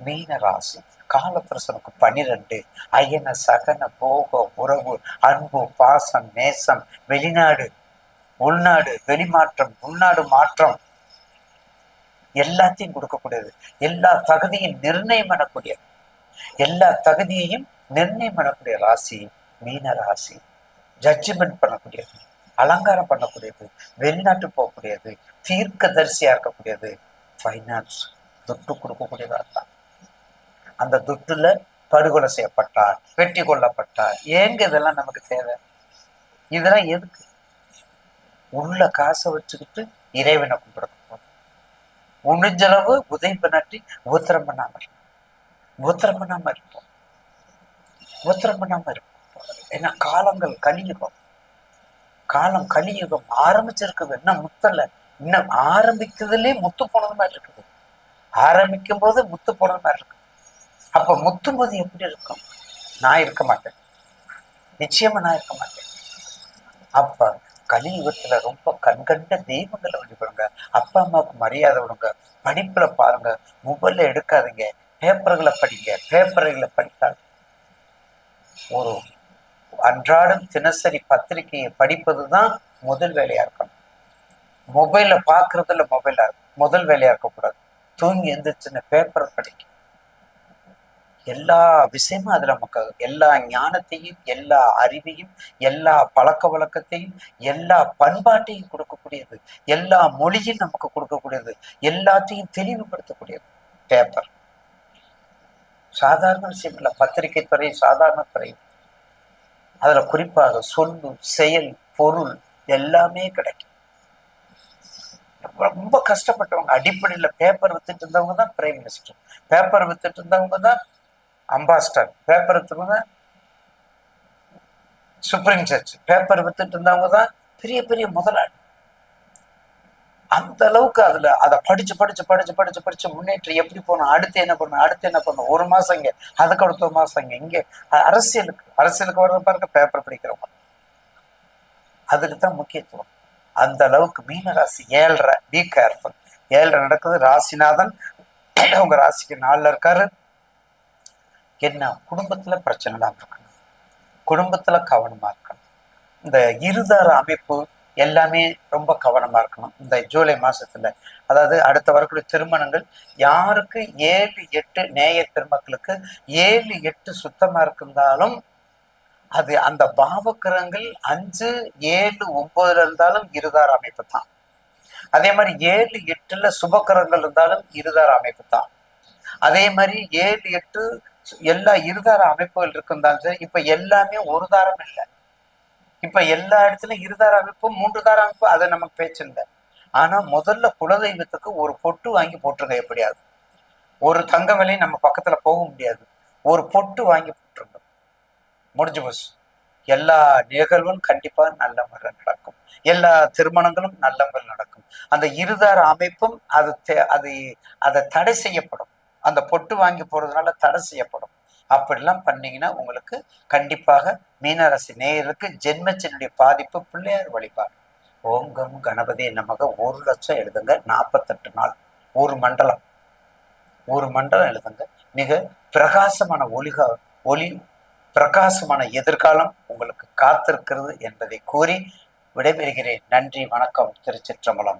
மீன ராசி காலப்பிரசனுக்கு பனிரெண்டு அயன சகன போக உறவு அன்பு பாசம் நேசம் வெளிநாடு உள்நாடு வெளிமாற்றம் உள்நாடு மாற்றம். எல்லாத்தையும் கொடுக்கக்கூடியது. எல்லா தகுதியும் நிர்ணயம் பண்ணக்கூடியது. எல்லா தகுதியையும் நிர்ணயம் பண்ணக்கூடிய ராசி மீன ராசி ஜட்ஜ்மெண்ட் பண்ணக்கூடியது. அலங்காரம் பண்ணக்கூடியது. வெளிநாட்டு போகக்கூடியது. தீர்க்க தரிசியா இருக்கக்கூடியது. ஃபைனான்ஸ் துட்டு கொடுக்கக்கூடியதாக தான் அந்த துட்டுல படுகொலை செய்யப்பட்டார் வெட்டி கொல்லப்பட்டார். ஏங்க இதெல்லாம் நமக்கு தேவை? இதெல்லாம் எதுக்கு? உள்ள காசை வச்சுக்கிட்டு இறைவனை கும்பிடணும். முடிஞ்சளவு உதவி பண்ணாட்டி உத்தரம் பண்ணாம இருப்போம். உத்தரம் பண்ணாம இருப்போம். உத்தரம் பண்ணாம இருப்போம். ஏன்னா காலங்கள் கலியுகம். காலம் கலியுகம். ஆரம்பிச்சிருக்குது இன்னும் முத்தல. இன்னும் ஆரம்பிக்கிறதுலே முத்து போனது மாதிரி இருக்குது. ஆரம்பிக்கும் போது முத்து போனது மாதிரி இருக்குது. அப்போ முத்தும்போது எப்படி இருக்கும்? நான் இருக்க மாட்டேன். நிச்சயமா நான் இருக்க மாட்டேன். அப்ப கலியுகத்துல ரொம்ப கண்கண்ட தெய்வங்களை வழிபடுங்க. அப்பா அம்மாவுக்கு மரியாதை விடுங்க படிப்புல பாருங்க. மொபைல்ல எடுக்காதீங்க. பேப்பர்களை படிங்க. பேப்பர்களை படித்தாங்க ஒரு அன்றாடம் தினசரி பத்திரிகையை படிப்பது தான் முதல் வேலையா இருக்கணும். மொபைல பாக்குறதுல மொபைலா முதல் வேலையா இருக்கக்கூடாது. தூங்கி எந்திரிச்சுன்னு பேப்பர் படிக்க எல்லா விஷயமும் அதுல நமக்கு எல்லா ஞானத்தையும் எல்லா அறிவையும் எல்லா பழக்க வழக்கத்தையும் எல்லா பண்பாட்டையும் கொடுக்கக்கூடியது. எல்லா மொழியும் நமக்கு கொடுக்கக்கூடியது. எல்லாத்தையும் தெளிவுபடுத்தக்கூடியது. பேப்பர் சாதாரண விஷயம் இல்லை. பத்திரிகை துறை சாதாரண துறை. அதுல குறிப்பாக சொல்லு செயல் பொருள் எல்லாமே கிடைக்கும். ரொம்ப கஷ்டப்பட்டவங்க அடிப்படையில பேப்பர் வித்துட்டு இருந்தவங்க தான் பிரைம் மினிஸ்டர் பேப்பர் வித்துட்டு இருந்தவங்க தான் ambassador. Paper supreme judge paper வித்துட்டு இருந்தவங்க தான் பெரிய பெரிய முதலாளி. அந்த அளவுக்கு அதுல அதை படிச்சு படிச்சு படிச்சு படிச்சு படிச்சு முன்னேற்றம் எப்படி போகணும்? அடுத்து என்ன பண்ணணும்? அடுத்து என்ன பண்ணணும்? ஒரு மாசம் இங்க அதுக்கு அடுத்த ஒரு மாசம் இங்க. இங்க அரசியலுக்கு அரசியலுக்கு வர்ற பாருங்க பேப்பர் படிக்கிறவங்க. அதுக்கு தான் முக்கியத்துவம். அந்த அளவுக்கு மீனராசி ஏழ்ரை. பி கேர்ஃபுல் ஏழ்ரை நடக்குது. ராசிநாதன் உங்க ராசிக்கு நாளில் இருக்காரு. என்ன? குடும்பத்தில் பிரச்சனை இல்லாமல் இருக்கணும். குடும்பத்தில் கவனமாக இருக்கணும். இந்த இருதார அமைப்பு எல்லாமே ரொம்ப கவனமாக இருக்கணும். இந்த ஜூலை மாதத்தில் அதாவது அடுத்த வரக்கூடிய திருமணங்கள் யாருக்கு ஏழு எட்டு நேய திருமக்களுக்கு ஏழு எட்டு சுத்தமாக இருந்தாலும் அது அந்த பாவக்கிரங்கள் அஞ்சு ஏழு ஒன்பதுல இருந்தாலும் இருதார அமைப்பு தான். அதே மாதிரி ஏழு எட்டுல சுபக்கிரங்கள் இருந்தாலும் இருதார அமைப்பு தான். அதே மாதிரி ஏழு எட்டு எல்லா இருதார அமைப்புகள் இருந்தாலும் சரி இப்ப எல்லாமே ஒரு தாரம் இல்லை. இப்ப எல்லா இடத்துலயும் இருதார அமைப்பும் மூன்று தார அமைப்பு அதை நமக்கு பேச்சு இல்லை ஆனா முதல்ல குலதெய்வத்துக்கு ஒரு பொட்டு வாங்கி போட்டுருங்க எப்படியாவது. ஒரு தங்க விலையும் நம்ம பக்கத்துல போக முடியாது. ஒரு பொட்டு வாங்கி போட்டுருங்க. முடிஞ்சு போச்சு. எல்லா நிகழ்வும் கண்டிப்பா நல்ல முறையில் நடக்கும். எல்லா திருமணங்களும் நல்ல முறையில் நடக்கும். அந்த இருதார அமைப்பும் அது அது அதை தடை செய்யப்படும். அந்த பொட்டு வாங்கி போறதுனால தடை செய்யப்படும். அப்படிலாம் பண்ணீங்கன்னா உங்களுக்கு கண்டிப்பாக மீனராசி நேயருக்கு ஜென்மச்சினுடைய பாதிப்பு பிள்ளையார் வழிபாடு. ஓங்கம் கணபதி நமக ஒரு லட்சம் எழுதுங்க நாற்பத்தெட்டு நாள். ஒரு மண்டலம். ஒரு மண்டலம் எழுதுங்க. மிக பிரகாசமான ஒளிகா ஒளி பிரகாசமான எதிர்காலம் உங்களுக்கு காத்திருக்கிறது என்பதை கூறி விடைபெறுகிறேன். நன்றி வணக்கம். திருச்சிற்றம்பலம்.